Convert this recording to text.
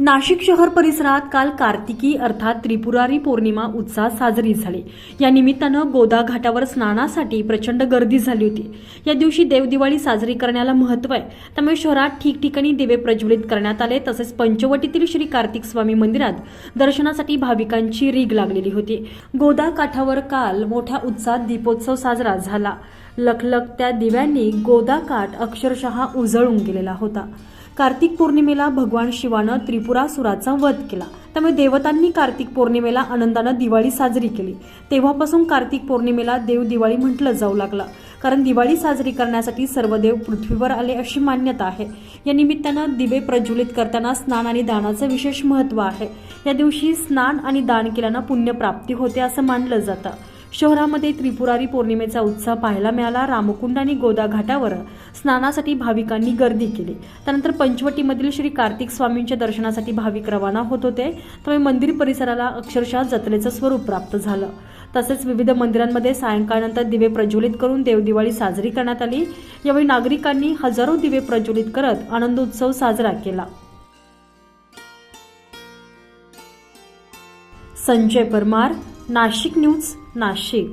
नाशिक शहर परिसरात काल कार्तिकी अर्थात त्रिपुरारी पौर्णिमा उत्साहात साजरी झाली. या निमित्तानं गोदा घाटावर स्नानासाठी प्रचंड गर्दी झाली होती. या दिवशी देवदिवाळी साजरी करण्याला महत्त्व आहे. त्यामुळे शहरात ठिकठिकाणी दिवे प्रज्वलित करण्यात आले तसेच पंचवटीतील श्री कार्तिक स्वामी मंदिरात दर्शनासाठी भाविकांची रीग लागलेली होती. गोदा काठावर काल मोठ्या उत्साहात दीपोत्सव साजरा झाला. लखलखत्या दिव्यांनी गोदा काठ अक्षरशः उजळून गेलेला होता. कार्तिक पौर्णिमेला भगवान शिवानं त्रिपुरासुराचा वध केला. त्यामुळे देवतांनी कार्तिक पौर्णिमेला आनंदानं दिवाळी साजरी केली. तेव्हापासून कार्तिक पौर्णिमेला देव दिवाळी म्हटलं जाऊ लागलं. कारण दिवाळी साजरी करण्यासाठी सर्व देव पृथ्वीवर आले अशी मान्यता आहे. या निमित्तानं दिवे प्रज्वलित करताना स्नान आणि दानाचं विशेष महत्त्व आहे. या दिवशी स्नान आणि दान केल्यानं पुण्यप्राप्ती होते असं मानलं जातं. शहरामध्ये त्रिपुरारी पौर्णिमेचा उत्साह पाहायला मिळाला. रामकुंड आणि गोदा घाटावर स्नानासाठी भाविकांनी गर्दी केली. त्यानंतर पंचवटीमधील श्री कार्तिक स्वामींच्या दर्शनासाठी भाविक रवाना होत होते. त्यामुळे मंदिर परिसराला अक्षरशः जत्रेचं स्वरूप प्राप्त झालं. तसेच विविध मंदिरांमध्ये सायंकाळनंतर दिवे प्रज्वलित करून देवदिवाळी साजरी करण्यात आली. यावेळी नागरिकांनी हजारो दिवे प्रज्वलित करत आनंदोत्सव साजरा केला. संजय परमार नाशिक न्यूज नाशिक.